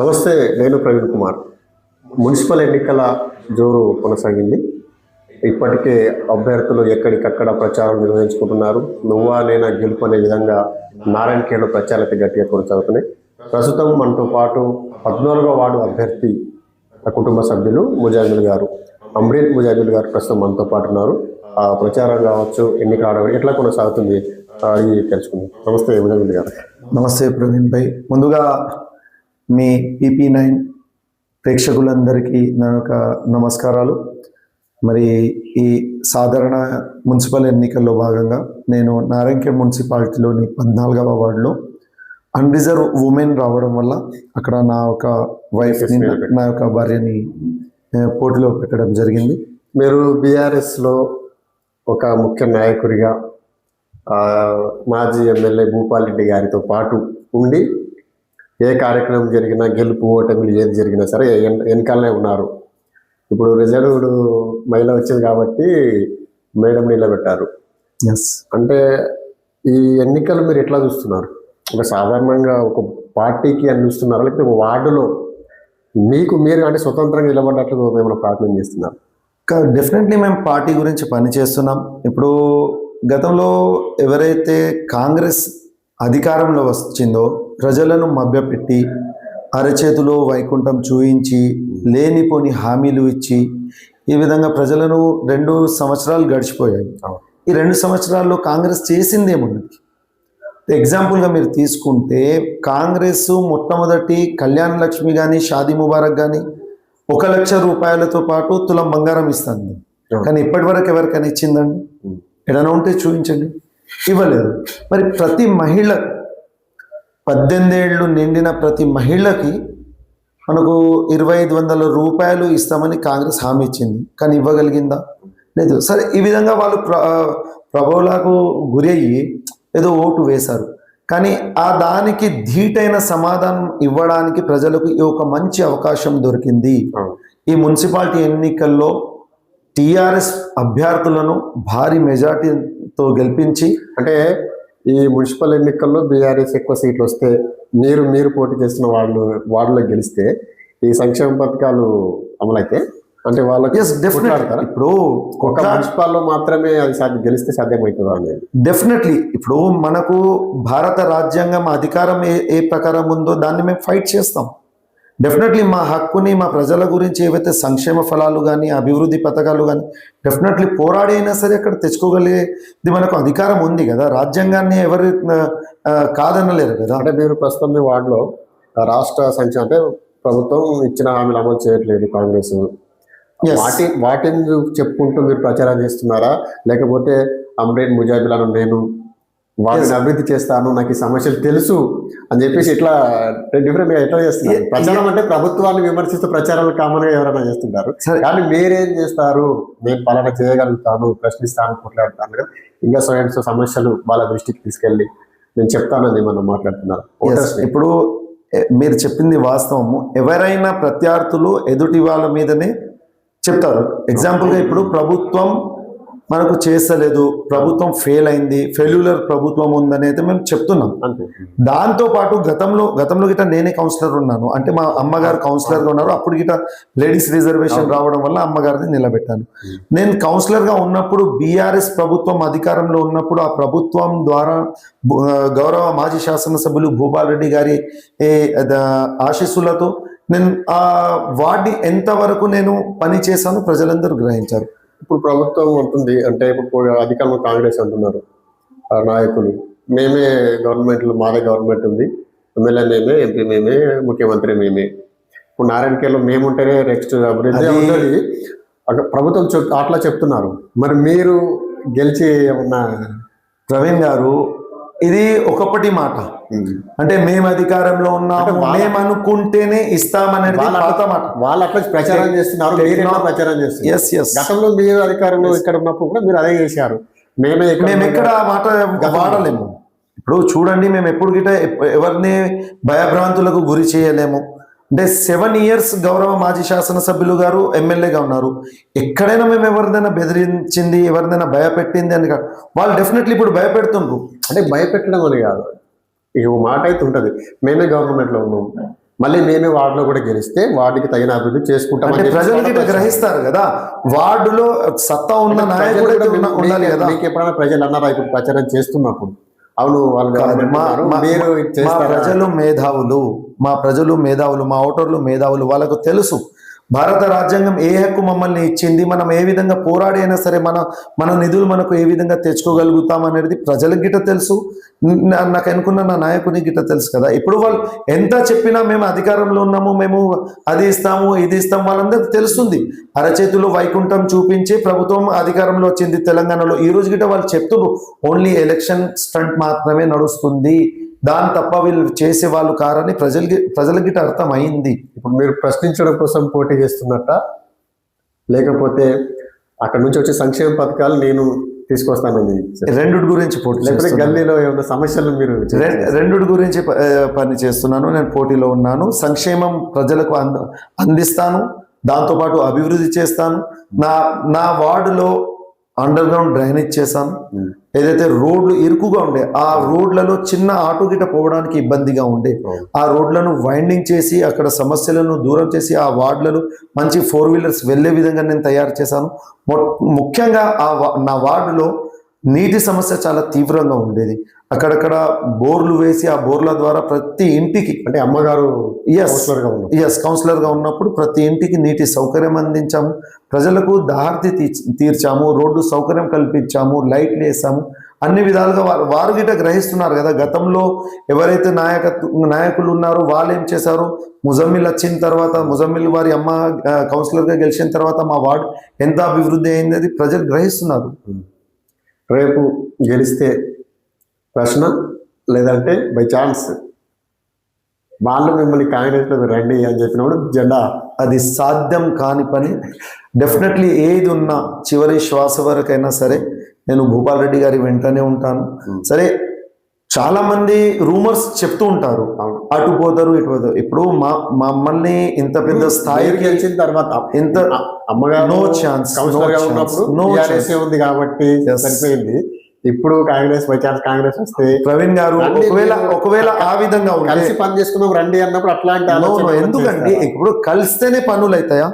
నమస్తే నేను ప్రవీణ్ కుమార్. మున్సిపల్ ఎన్నికల జోరు కొనసాగింది. ఇప్పటికే అభ్యర్థులు ఎక్కడికక్కడ ప్రచారం నిర్వహించుకుంటున్నారు. నువ్వా నేనా గెలుపు అనే విధంగా నారాయణ ప్రచారం ప్రచారాలకి గట్టిగా కొనసాగుతున్నాయి. ప్రస్తుతం మనతో పాటు పద్నాలుగో వార్డు అభ్యర్థి కుటుంబ సభ్యులు ముజాహిదుల్ గారు. అమ్రీత్ ముజాహిదుల్ గారు ప్రస్తుతం మనతో పాటు ఉన్నారు. ఆ ప్రచారం కావచ్చు ఎన్నికల ఆడవాడు ఎట్లా కొనసాగుతుంది అడిగి తెలుసుకుందాం. నమస్తే ముజాహిదుల్ గారు. నమస్తే ప్రవీణ్ భాయ్ ముందుగా మీ పీపీ నైన్ ప్రేక్షకులందరికీ నా యొక్క నమస్కారాలు. మరి ఈ సాధారణ మున్సిపల్ ఎన్నికల్లో భాగంగా నేను నారాయణఖేడ్ మున్సిపాలిటీలోని పద్నాలుగవ వార్డులో అన్రిజర్వ్ ఉమెన్ రావడం వల్ల అక్కడ నా ఒక వైఫ్ని నా యొక్క భార్యని పోటీలో పెట్టడం జరిగింది. మీరు బీఆర్ఎస్లో ఒక ముఖ్య నాయకుడిగా మాజీ ఎమ్మెల్యే భూపాల్ రెడ్డి గారితో పాటు ఉండి ఏ కార్యక్రమం జరిగినా గెలుపు ఓటమిలు ఏది జరిగినా సరే వెనకాలనే ఉన్నారు. ఇప్పుడు రిజర్వ్డ్ మహిళ వచ్చింది కాబట్టి మేడం నిలబెట్టారు. ఎస్ అంటే ఈ ఎన్నికలు మీరు ఎట్లా చూస్తున్నారు? ఒక సాధారణంగా ఒక పార్టీకి అని చూస్తున్నారా లేకపోతే ఒక వార్డులో మీకు మీరు అంటే స్వతంత్రంగా నిలబడ్డట్లు మేము ప్రార్థన చేస్తున్నారు? డెఫినెట్లీ మేము పార్టీ గురించి పనిచేస్తున్నాం. ఇప్పుడు గతంలో ఎవరైతే కాంగ్రెస్ అధికారంలో వచ్చిందో ప్రజలను మభ్యపెట్టి అరచేతిలో వైకుంఠం చూయించి లేనిపోని హామీలు ఇచ్చి ఈ విధంగా ప్రజలను రెండు సంవత్సరాలు గడిచిపోయాయి. ఈ రెండు సంవత్సరాల్లో కాంగ్రెస్ చేసింది ఏమున్నది ఎగ్జాంపుల్గా మీరు తీసుకుంటే కాంగ్రెస్ మొట్టమొదటి కళ్యాణ లక్ష్మి కానీ షాదీ ముబారక్ కానీ ఒక లక్ష రూపాయలతో పాటు తులం బంగారం ఇస్తుంది. కానీ ఇప్పటి వరకు ఎవరికైనా ఇచ్చిందండి. ఎడనా ఉంటే చూపించండి. ఇవ్వలేదు. మరి ప్రతి మహిళ పద్దెనిమిది ఏళ్ళు నిండిన ప్రతి మహిళకి మనకు ఇరవై ఐదు వందల రూపాయలు ఇస్తామని కాంగ్రెస్ హామీ ఇచ్చింది. కానీ ఇవ్వగలిగిందా? లేదు. సరే ఈ విధంగా వాళ్ళు ప్ర ప్రభావాలకు గురి అయ్యి ఏదో ఓటు వేశారు. కానీ ఆ దానికి ధీటైన సమాధానం ఇవ్వడానికి ప్రజలకు ఈ ఒక మంచి అవకాశం దొరికింది. ఈ మున్సిపాలిటీ ఎన్నికల్లో టిఆర్ఎస్ అభ్యర్థులను భారీ మెజార్టీతో గెలిపించి అంటే ఈ మున్సిపల్ ఎన్నికల్లో బీఆర్ఎస్ ఎక్కువ సీట్లు వస్తే మీరు మీరు పోటీ చేస్తున్న వాళ్ళు వాళ్ళలో గెలిస్తే ఈ సంక్షేమ పథకాలు అమలైతే అంటే వాళ్ళకి? ఇప్పుడు ఒక మున్సిపాల్లో మాత్రమే అది సాధ్యం గెలిస్తే సాధ్యమవుతుందా అనేది? డెఫినెట్లీ ఇప్పుడు మనకు భారత రాజ్యాంగం అధికారం ఏ ఏ ప్రకారం ఉందో దాన్ని మేము ఫైట్ చేస్తాం. డెఫినెట్లీ మా హక్కుని మా ప్రజల గురించి ఏవైతే సంక్షేమ ఫలాలు కానీ అభివృద్ధి పథకాలు కానీ డెఫినెట్లీ పోరాడి అయినా సరే అక్కడ తెచ్చుకోగలిగేది మనకు అధికారం ఉంది కదా. రాజ్యాంగాన్ని ఎవరు కాదనలేరు కదా. అంటే మీరు ప్రస్తుతం మీ వార్డులో రాష్ట్ర సంక్షేమ అంటే ప్రభుత్వం ఇచ్చిన హామీలు అమలు చేయట్లేదు కాంగ్రెస్. వాటి వాటిని చెప్పుకుంటూ మీరు ప్రచారం చేస్తున్నారా? లేకపోతే అమ్రేన్ ముజాబిలను నేను వాటిని అభివృద్ధి చేస్తాను నాకు ఈ సమస్యలు తెలుసు అని చెప్పేసి ఇట్లా డిఫరెంట్గా ఎట్లా చేస్తున్నారు? ప్రచారం అంటే ప్రభుత్వాన్ని విమర్శిస్తూ ప్రచారాలు కామన్గా ఎవరైనా చేస్తుంటారు. కానీ మీరేం చేస్తారు? నేను పలానా చేయగలుగుతాను ప్రశ్నిస్తాను కొట్లాడతాను కదా. ఇంకా స్వయం సమస్యలు వాళ్ళ దృష్టికి తీసుకెళ్ళి నేను చెప్తానని మనం మాట్లాడుతున్నారు. ఇప్పుడు మీరు చెప్పింది వాస్తవము ఎవరైనా ప్రత్యర్థులు ఎదుటి వాళ్ళ మీదనే చెప్తారు. ఎగ్జాంపుల్గా ఇప్పుడు ప్రభుత్వం మనకు చేస్తలేదు ప్రభుత్వం ఫెయిల్ అయింది ఫెయిల్యూలర్ ప్రభుత్వం ఉందని అయితే మేము చెప్తున్నాం. దాంతో పాటు గతంలో గతంలో గిట్ట నేనే కౌన్సిలర్ ఉన్నాను. అంటే మా అమ్మగారు కౌన్సిలర్గా ఉన్నారు. అప్పుడు గిట్ట లేడీస్ రిజర్వేషన్ రావడం వల్ల అమ్మగారిని నిలబెట్టాను. నేను కౌన్సిలర్గా ఉన్నప్పుడు బీఆర్ఎస్ ప్రభుత్వం అధికారంలో ఉన్నప్పుడు ఆ ప్రభుత్వం ద్వారా గౌరవ మాజీ శాసనసభ్యులు భూపాల్ రెడ్డి గారి ఆశీస్సులతో నేను ఆ వార్డు ఎంతవరకు నేను పని చేశాను ప్రజలందరూ గ్రహించారు. ఇప్పుడు ప్రభుత్వం ఉంటుంది అంటే ఇప్పుడు అధికారంలో కాంగ్రెస్ అంటున్నారు నాయకులు. మేమే గవర్నమెంట్ మాదే గవర్నమెంట్ ఉంది. ఎమ్మెల్యే మేమే ఎంపీ మేమే ముఖ్యమంత్రి మేమే. ఇప్పుడు నారాయణకేలో మేముంటేనే నెక్స్ట్ అభివృద్ధి అక్కడ ప్రభుత్వం అట్లా చెప్తున్నారు. మరి మీరు గెలిచి ఏమన్నా ప్రవీణ్ గారు ఇది ఒకప్పటి మాట. అంటే మేము అధికారంలో ఉన్నాము మేము అనుకుంటేనే ఇస్తామనేది పాత మాట. వాళ్ళు అట్లా ప్రచారం చేస్తున్నారు మీరు ప్రచారం చేస్తున్నారు. ఎస్ ఎస్ గతంలో మీరు అధికారంలో ఇక్కడ ఉన్నప్పుడు కూడా మీరు అదే చేశారు. మేమే మేము ఎక్కడ మాట వాడలేము. ఇప్పుడు చూడండి మేము ఎప్పుడు గిట ఎప్ప- ఎవరిని భయభ్రాంతులకు గురి చేయలేము. అంటే సెవెన్ ఇయర్స్ గౌరవ మాజీ శాసనసభ్యులు గారు ఎమ్మెల్యేగా ఉన్నారు. ఎక్కడైనా మేము ఎవరిదైనా బెదిరించింది ఎవరిదైనా భయపెట్టింది అని కాదు. వాళ్ళు డెఫినెట్లీ ఇప్పుడు భయపెడుతుండ్రు. అంటే భయపెట్టడం అని కాదు. ఇక మాట అయితే ఉంటుంది. మేమే గవర్నమెంట్లో ఉన్నాం. మళ్ళీ మేమే వార్డులో కూడా గెలిస్తే వార్డుకి తగిన అభివృద్ధి చెప్పి ప్రజలు గ్రహిస్తారు కదా. వార్డులో సత్తా ఉన్న నాయకుడు మీకు ఎప్పుడైనా ప్రజలు అన్నారా ఇప్పుడు ప్రచారం చేస్తున్నప్పుడు? అవును మీరు ప్రజలు మేధావులు మా ప్రజలు మేధావులు మా ఓటర్లు మేధావులు వాళ్ళకు తెలుసు. భారత రాజ్యాంగం ఏ హక్కు మమ్మల్ని ఇచ్చింది? మనం ఏ విధంగా పోరాడి అయినా సరే మన మన నిధులు మనకు ఏ విధంగా తెచ్చుకోగలుగుతాం అనేది ప్రజలకు గిట్ట తెలుసు. నాకు అనుకున్న నా నాయకుని గిట్ట తెలుసు కదా. ఇప్పుడు వాళ్ళు ఎంత చెప్పినా మేము అధికారంలో ఉన్నాము మేము అది ఇస్తాము ఇది ఇస్తాం వాళ్ళందరికీ తెలుస్తుంది. అరచేతిలో వైకుంఠం చూపించి ప్రభుత్వం అధికారంలో వచ్చింది తెలంగాణలో. ఈ రోజు గిట్ట వాళ్ళు చెప్తున్నారు. ఓన్లీ ఎలక్షన్ స్టంట్ మాత్రమే నడుస్తుంది. దాని తప్ప వీళ్ళు చేసే వాళ్ళు కారని ప్రజలకి ప్రజలకి అర్థమైంది. ఇప్పుడు మీరు ప్రశ్నించడం కోసం పోటీ చేస్తున్నట్ట. లేకపోతే అక్కడ నుంచి వచ్చే సంక్షేమ పథకాలు నేను తీసుకొస్తానని రెండు గురించి పోటీ లేకపోతే. గల్లీలో ఏమైనా సమస్యలు మీరు రెం- రెండుటి గురించి పని చేస్తున్నాను. నేను పోటీలో ఉన్నాను. సంక్షేమం ప్రజలకు అంద అందిస్తాను. దాంతోపాటు అభివృద్ధి చేస్తాను. నా నా వార్డులో అండర్ గ్రౌండ్ డ్రైనేజ్ చేశాను. ఏదైతే రోడ్లు ఇరుకుగా ఉండే ఆ రోడ్లలో చిన్న ఆటో గిట పోవడానికి ఇబ్బందిగా ఉండే ఆ రోడ్లను వైండింగ్ చేసి అక్కడ సమస్యలను దూరం చేసి ఆ వార్డులలో మంచి ఫోర్ వీలర్స్ వెళ్ళే విధంగా నేను తయారు చేశాను. ముఖ్యంగా ఆ వా- నా వార్డులో నీటి సమస్య చాలా తీవ్రంగా ఉండేది. అక్కడక్కడ బోర్లు వేసి ఆ బోర్ల ద్వారా ప్రతి ఇంటికి అంటే అమ్మగారు ఎస్ కౌన్సిలర్గా ఉన్నప్పుడు. ప్రతి ఇంటికి నీటి సౌకర్యం అందించాము. ప్రజలకు దాహార్తి తీర్చాము. రోడ్డు సౌకర్యం కల్పించాము. లైట్లు వేసాము. అన్ని విధాలుగా వారు వారు గిట గ్రహిస్తున్నారు కదా. గతంలో ఎవరైతే నాయకత్వ నాయకులు ఉన్నారో వాళ్ళు ఏం చేశారు? ముజమ్మిల్ వచ్చిన తర్వాత ముజమ్మిల్ వారి అమ్మ కౌన్సిలర్గా గెలిచిన తర్వాత మా వార్డు ఎంత అభివృద్ధి అయింది అది ప్రజలు గ్రహిస్తున్నారు. రేపు గెలిస్తే ప్రశ్న లేదంటే బై ఛాన్స్ వాళ్ళు మిమ్మల్ని కాంగ్రెస్లో రండి అని చెప్పినప్పుడు జెండా అది సాధ్యం కాని పని. డెఫినెట్లీ ఏది ఉన్నా చివరి శ్వాస వరకైనా సరే నేను భూపాల్ రెడ్డి గారి వెంటనే ఉంటాను. సరే చాలా మంది రూమర్స్ చెప్తూ ఉంటారు. అటు పోతారు ఇటు పోతారు. ఇప్పుడు మా మమ్మల్ని ఇంత పెద్ద స్థాయికి గెలిచిన తర్వాత ఇంత అమ్మగారు no TRS ఏ ఉంది కాబట్టి. సరిపోయింది. ఇప్పుడు కాంగ్రెస్ బై ఛాన్స్ కాంగ్రెస్ వస్తే ప్రవీణ్ గారు ఒకవేళ ఒకవేళ ఆ విధంగా కలిసి పని చేసుకున్నాం రండి అన్నప్పుడు అట్లాంటి ఎందుకండి? చేస్తారా? ఇప్పుడు కలిస్తేనే పనులు అవుతాయా.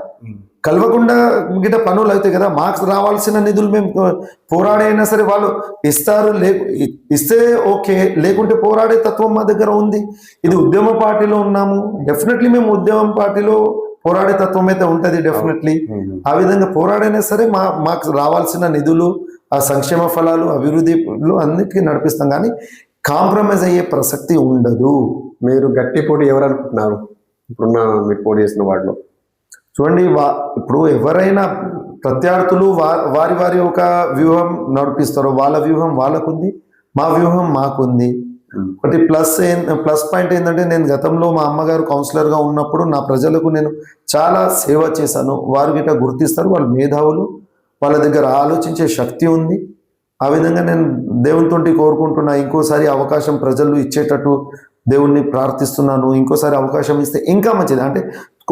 కలవకుండా గిట పనులు అవుతాయి కదా? మాకు రావాల్సిన నిధులు మేము పోరాడైనా సరే వాళ్ళు ఇస్తారు లే ఇస్తే ఓకే లేకుంటే పోరాడే తత్వం మా దగ్గర ఉంది. ఇది ఉద్యమ పార్టీలో ఉన్నాము. డెఫినెట్లీ మేము ఉద్యమ పార్టీలో పోరాడే తత్వం అయితే ఉంటది డెఫినెట్లీ. ఆ విధంగా పోరాడైనా సరే మా మాకు రావాల్సిన నిధులు ఆ సంక్షేమ ఫలాలు అభివృద్ధిలు అన్నిటికీ నడిపిస్తాం. కానీ కాంప్రమైజ్ అయ్యే ప్రసక్తి ఉండదు. మీరు గట్టి పోటీ ఎవరు అనుకుంటున్నారు ఇప్పుడున్న మీరు పోటీ చేసిన వాటిలో చూడండి వా ఇప్పుడు ఎవరైనా ప్రత్యర్థులు వా వారి వారి ఒక వ్యూహం నడిపిస్తారో వాళ్ళ వ్యూహం వాళ్ళకుంది మా వ్యూహం మాకుంది. ఒకటి ప్లస్ ఏం ప్లస్ పాయింట్ ఏంటంటే నేను గతంలో మా అమ్మగారు కౌన్సిలర్గా ఉన్నప్పుడు నా ప్రజలకు నేను చాలా సేవ చేశాను. వారి గిట్ట గుర్తిస్తారు వాళ్ళు మేధావులు. వాళ్ళ దగ్గర ఆలోచించే శక్తి ఉంది. ఆ విధంగా నేను దేవునితోటి కోరుకుంటున్నా ఇంకోసారి అవకాశం ప్రజలు ఇచ్చేటట్టు దేవుణ్ణి ప్రార్థిస్తున్నాను ఇంకోసారి అవకాశం ఇస్తే ఇంకా మంచిది. అంటే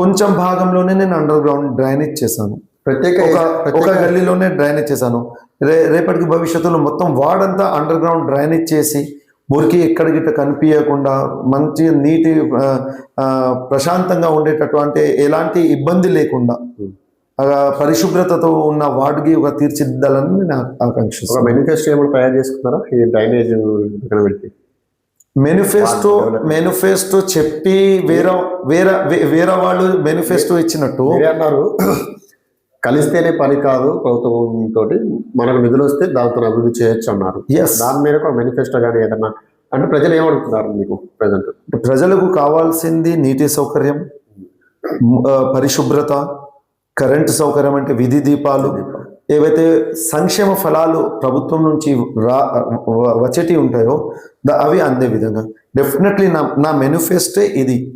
కొంచెం భాగంలోనే నేను అండర్ గ్రౌండ్ డ్రైనేజ్ చేశాను. ప్రత్యేక ఒక గల్లీలోనే డ్రైనేజ్ చేశాను. రే రేపటికి భవిష్యత్తులో మొత్తం వార్డంతా అండర్ గ్రౌండ్ డ్రైనేజ్ చేసి మురికి ఎక్కడ గిట్ట కనిపించకుండా మంచి నీటి ప్రశాంతంగా ఉండేటట్టు అంటే ఎలాంటి ఇబ్బంది లేకుండా పరిశుభ్రతతో ఉన్న వార్డుకి ఒక తీర్చిదిద్దాలని నేను ఆకాంక్షిస్తాను మేనిఫెస్టో ఏమైనా తయారు చేసుకున్నారా? ఈ డ్రైనేజ్ పెట్టి. మేనిఫెస్టో మేనిఫెస్టో చెప్పి వేరే వేరే వేరే వాళ్ళు మేనిఫెస్టో ఇచ్చినట్టు అన్నారు. కలిస్తేనే పని కాదు ప్రభుత్వం తోటి మనకు నిధులు వస్తే దాంతో అభివృద్ధి చేయొచ్చు అన్నారు. దాని మేరకు మేనిఫెస్టో కానీ ఏదన్నా అంటే ప్రజలు ఏమడుగుతున్నారు మీకు ప్రజెంట్ ప్రజలకు కావాల్సింది నీటి సౌకర్యం పరిశుభ్రత కరెంటు సౌకర్యం అంటే విధి దీపాలు ఏవైతే సంక్షేమ ఫలాలు ప్రభుత్వం నుంచి రా వచ్చేటి ఉంటాయో ద- అవి అందే విధంగా. డెఫినెట్లీ నా నా మేనిఫెస్టే ఇది.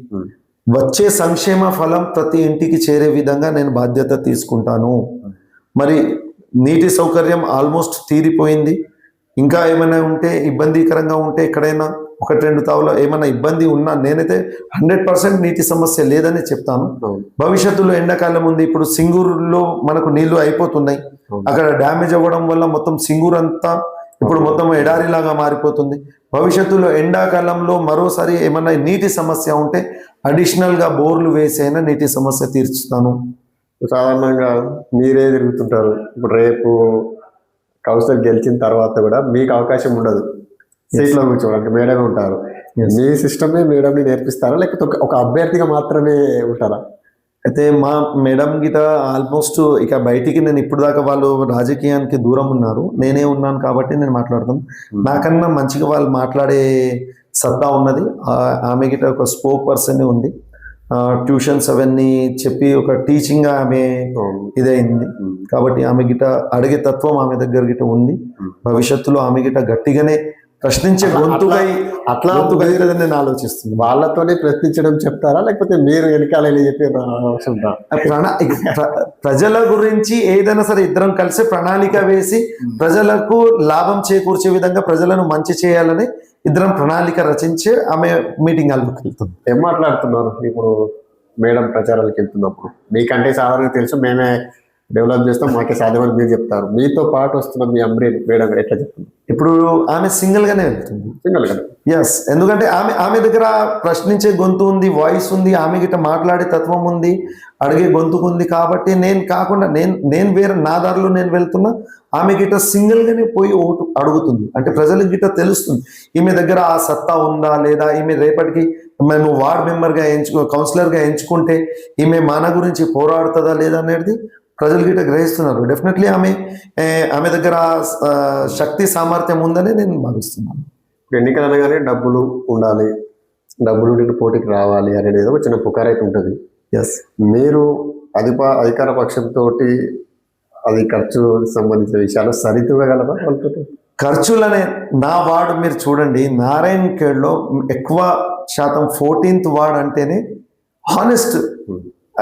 వచ్చే సంక్షేమ ఫలం ప్రతి ఇంటికి చేరే విధంగా నేను బాధ్యత తీసుకుంటాను. మరి నీటి సౌకర్యం ఆల్మోస్ట్ తీరిపోయింది. ఇంకా ఏమైనా ఉంటే ఇబ్బందికరంగా ఉంటే ఎక్కడైనా ఒకటి రెండు తావులో ఏమైనా ఇబ్బంది ఉన్నా నేనైతే హండ్రెడ్ పర్సెంట్ నీటి సమస్య లేదని చెప్తాను. భవిష్యత్తులో ఎండాకాలం ఉంది ఇప్పుడు సింగూరులో మనకు నీళ్ళు అయిపోతున్నాయి. అక్కడ డ్యామేజ్ అవ్వడం వల్ల మొత్తం సింగూరు అంతా ఇప్పుడు మొత్తం ఎడారిలాగా మారిపోతుంది. భవిష్యత్తులో ఎండాకాలంలో మరోసారి ఏమన్నా నీటి సమస్య ఉంటే అడిషనల్గా బోర్లు వేసైనా నీటి సమస్య తీర్చుతాను. సాధారణంగా మీరే తిరుగుతుంటారు. ఇప్పుడు రేపు కౌన్సిలర్ గెలిచిన తర్వాత కూడా మీకు అవకాశం ఉండదు. సీట్లో కూర్చోవడానికి మేడమే ఉంటారు. మీ సిస్టమే మేడంని నేర్పిస్తారా? లేకపోతే ఒక- అభ్యర్థిగా మాత్రమే ఉంటారా? అయితే మా మేడం గిట ఆల్మోస్ట్ ఇక బయటికి నేను ఇప్పుడు దాకా వాళ్ళు రాజకీయానికి దూరం ఉన్నారు. నేనే ఉన్నాను కాబట్టి నేను మాట్లాడతాను. నాకన్నా మంచిగా వాళ్ళు మాట్లాడే సత్తా ఉన్నది. ఆమె గిట ఒక స్పోక్ పర్సన్ ఉంది. ట్యూషన్స్ అవన్నీ చెప్పి ఒక టీచింగ్ ఆమె ఇదైంది. కాబట్టి ఆమె గిట అడిగే తత్వం ఆమె దగ్గర గిట ఉంది. భవిష్యత్తులో ఆమె గిట గట్టిగానే ప్రశ్నించే గొంతుగా అట్లా గొంతుగా అవుతుందని నేను ఆలోచిస్తున్నాను వాళ్ళతోనే ప్రశ్నించడం చెప్తారా? లేకపోతే మీరు వెనకాల చెప్పి ప్రణా ప్ర- ప్రజల గురించి ఏదైనా సరే ఇద్దరం కలిసి ప్రణాళిక వేసి ప్రజలకు లాభం చేకూర్చే విధంగా ప్రజలను మంచి చేయాలని ఇద్దరం ప్రణాళిక రచించి ఆమె మీటింగ్ హాల్కి వెళ్తుంది. ఏం మాట్లాడుతున్నారు? ఇప్పుడు మేడం ప్రచారాలకు వెళ్తున్నప్పుడు. మీకంటే సాధారణంగా తెలుసు మేమే డెవలప్ చేస్తాం మాకే సాధ్యమని మీరు చెప్తారు. మీతో పాటు వస్తున్న మీ అమ్రి మేడం ఎట్లా చెప్తున్నారు ఇప్పుడు ఆమె సింగిల్ గానే వెళ్తుంది. సింగల్ కదా ఎస్ ఎందుకంటే ఆమె ఆమె దగ్గర ప్రశ్నించే గొంతు ఉంది వాయిస్ ఉంది ఆమె గిట్ట మాట్లాడే తత్వం ఉంది అడిగే గొంతుకు ఉంది కాబట్టి నేను కాకుండా నేను నేను వేరే నా దారిలో నేను వెళ్తున్నా ఆమె గిట్ట సింగిల్ గానే పోయి ఓటు అడుగుతుంది. అంటే ప్రజలకు గిట్ట తెలుస్తుంది ఈమె దగ్గర ఆ సత్తా ఉందా లేదా? ఈమె రేపటికి మేము వార్డ్ మెంబర్గా ఎంచుకో కౌన్సిలర్గా ఎంచుకుంటే ఈమె మన గురించి పోరాడుతుందా లేదా అనేది ప్రజలు గిట్ట గ్రహిస్తున్నారు. డెఫినెట్లీ ఆమె ఆమె దగ్గర శక్తి సామర్థ్యం ఉందని నేను భావిస్తున్నాను. ఎన్నికలు అనగానే డబ్బులు ఉండాలి డబ్బులు ఉండి పోటీకి రావాలి అనేది ఏదో చిన్న పుకార్ అయితే ఉంటుంది. ఎస్ మీరు అధిప అధికార పక్షంతో అది ఖర్చు సంబంధించిన విషయాలు సరితూగలరా వాళ్ళతో ఖర్చులనే నా వార్డు మీరు చూడండి నారాయణ ఖేడ్లో ఎక్కువ శాతం ఫోర్టీన్త్ వార్డ్ అంటేనే హానెస్ట్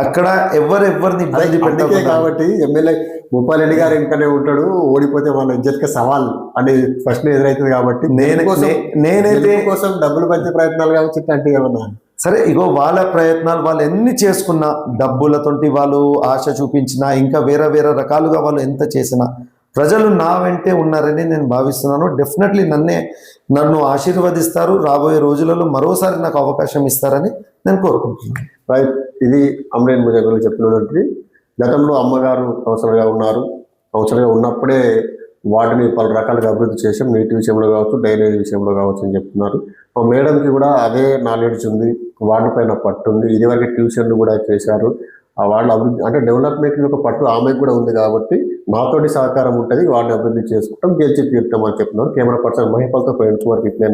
అక్కడ ఎవరు ఎవరిని ఇబ్బంది పెట్టకుండా కాబట్టి ఎమ్మెల్యే భూపాల్ రెడ్డి గారు ఇంకనే ఉంటాడు ఓడిపోతే వాళ్ళ ఇజ్జత్కి సవాల్ అనేది ఫస్ట్ ఎదురవుతుంది కాబట్టి నేనే- నేనైతే కోసం డబ్బులు పంచే ప్రయత్నాలు కావచ్చు అంటే ఏమన్నా. సరే ఇగో వాళ్ళ ప్రయత్నాలు వాళ్ళు ఎన్ని చేసుకున్నా డబ్బులతోటి వాళ్ళు ఆశ చూపించినా ఇంకా వేరే వేరే రకాలుగా వాళ్ళు ఎంత చేసినా ప్రజలు నా వెంటే ఉన్నారని నేను భావిస్తున్నాను. డెఫినెట్లీ నన్నే నన్ను ఆశీర్వదిస్తారు. రాబోయే రోజులలో మరోసారి నాకు అవకాశం ఇస్తారని నేను కోరుకుంటున్నాను. రైట్ ఇది అమరేన్ ముజాబులు చెప్పినటువంటి గతంలో అమ్మగారు కౌన్సిలర్గా ఉన్నారు. కౌన్సిలర్గా ఉన్నప్పుడే వాటిని పలు రకాలుగా అభివృద్ధి చేసాం నీటి విషయంలో కావచ్చు డ్రైనేజ్ విషయంలో కావచ్చు అని చెప్తున్నారు. మా మేడంకి కూడా అదే నాలెడ్జ్ ఉంది. వాటి పైన పట్టు ఉంది. ఇదివరకు ట్యూషన్లు కూడా చేశారు. ఆ వాళ్ళ అభివృద్ధి అంటే డెవలప్మెంట్ యొక్క పట్టు ఆమెకు కూడా ఉంది కాబట్టి మాతోటి సహకారం ఉంటుంది. వాడిని అభివృద్ధి చేసుకుంటాం. గెలిచి తీరుతాం అని చెప్తున్నారు. కెమెరా పర్సన్ మహిపల్తో ప్రయాణించు వరకు ఇట్లే